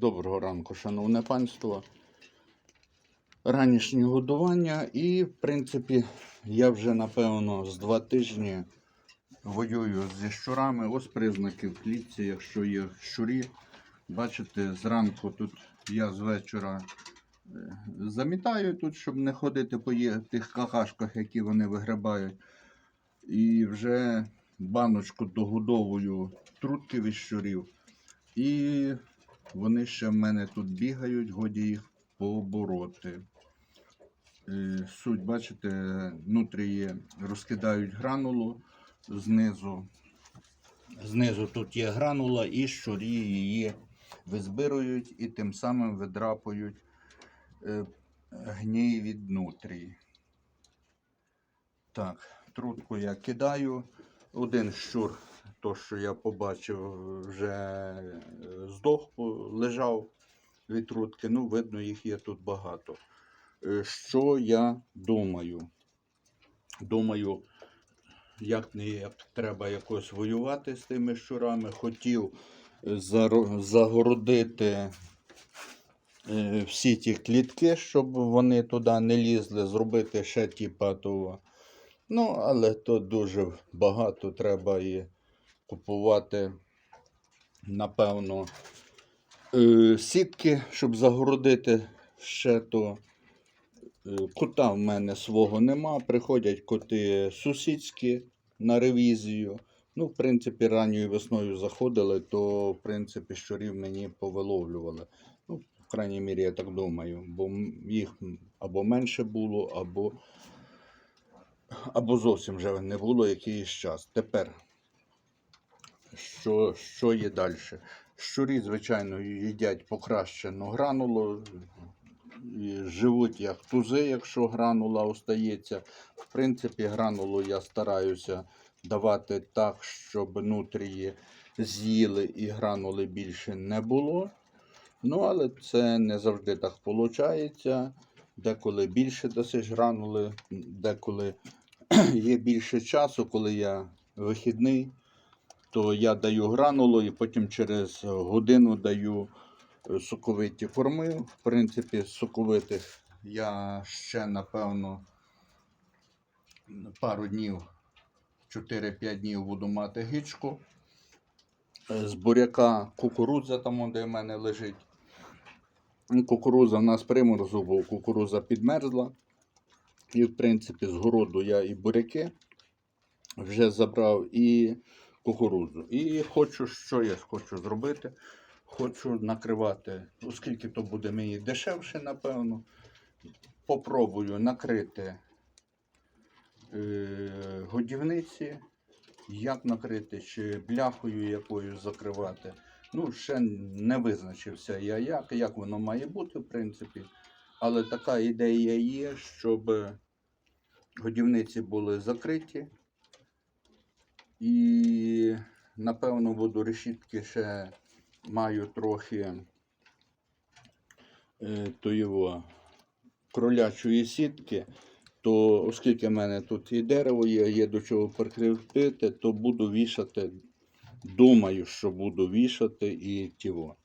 Доброго ранку, шановне панство. Ранішнє годування і, в принципі, я вже напевно з два тижні воюю зі щурами. Ось признаки в клітці, якщо є щурі. Бачите, зранку тут я з вечора е, замітаю тут, щоб не ходити по тих какашках, які вони вигрибають. І вже баночку догодовую трутки від щурів. І вони ще в мене тут бігають, годі їх побороти. Е, Суть, бачите, внутрі розкидають гранулу знизу. Знизу тут є гранула, і щурі її визбирують і тим самим видрапують е, гній від нутрії. Так, трутку я кидаю. Один щур, то що я побачив, вже е, здох, лежав від трутки. Ну, видно, їх є тут багато. Е, Що я думаю? Думаю, як не як треба якось воювати з тими щурами. Хотів е, загородити е, всі ті клітки, щоб вони туди не лізли, зробити ще типа того. Ну, але то дуже багато треба і купувати, напевно, е, сітки, щоб загородити ще то. Е, Кота в мене свого нема. Приходять коти сусідські на ревізію. Ну, в принципі, ранньою весною заходили, то, в принципі, щурів мені повиловлювали. Ну, в крайній мірі, я так думаю, бо їх або менше було, або, або зовсім вже не було якийсь час. Тепер, що, що є далі? Щурі, звичайно, їдять покращену гранулу, живуть як тузи, якщо гранула остається. В принципі, гранулу я стараюся давати так, щоб нутрії з'їли і гранули більше не було. Ну, але це не завжди так виходить. Деколи більше досить гранули, деколи є більше часу, коли я вихідний, то я даю гранулу і потім через годину даю е, соковиті корми. В принципі, соковитих я ще, напевно, пару днів, 4-5 днів буду мати гичку. Е, З буряка кукурудза там, де в мене лежить. Кукурудза в нас приморозу був, кукурудза підмерзла. І, в принципі, з городу я і буряки вже забрав, і кукурудзу. І хочу, що я хочу зробити. Хочу накривати, оскільки то буде мені дешевше, напевно. Попробую накрити е, годівниці. Як накрити, чи бляхою якоюсь закривати. Ну, ще не визначився я як, як воно має бути, в принципі. Але така ідея є, щоб годівниці були закриті. І, напевно, буду решітки ще маю трохи е, то його кролячої сітки. То оскільки в мене тут і дерево є, є до чого прикріпити, то буду вішати. Думаю, що буду вішати і тіво.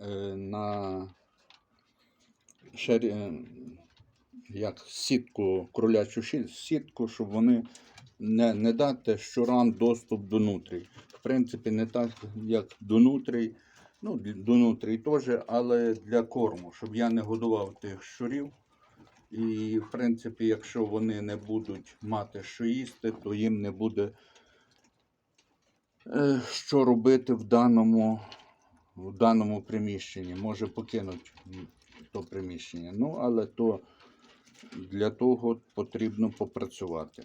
Е, на е, як сітку, кролячу сітку, щоб вони не, не дати щурам доступ до нутрій. В принципі, не так, як до нутрій. Ну, до нутрій теж, але для корму, щоб я не годував тих щурів. І, в принципі, якщо вони не будуть мати що їсти, то їм не буде е, що робити в даному, в даному приміщенні. Може покинуть то приміщення. Ну, але то для того потрібно попрацювати.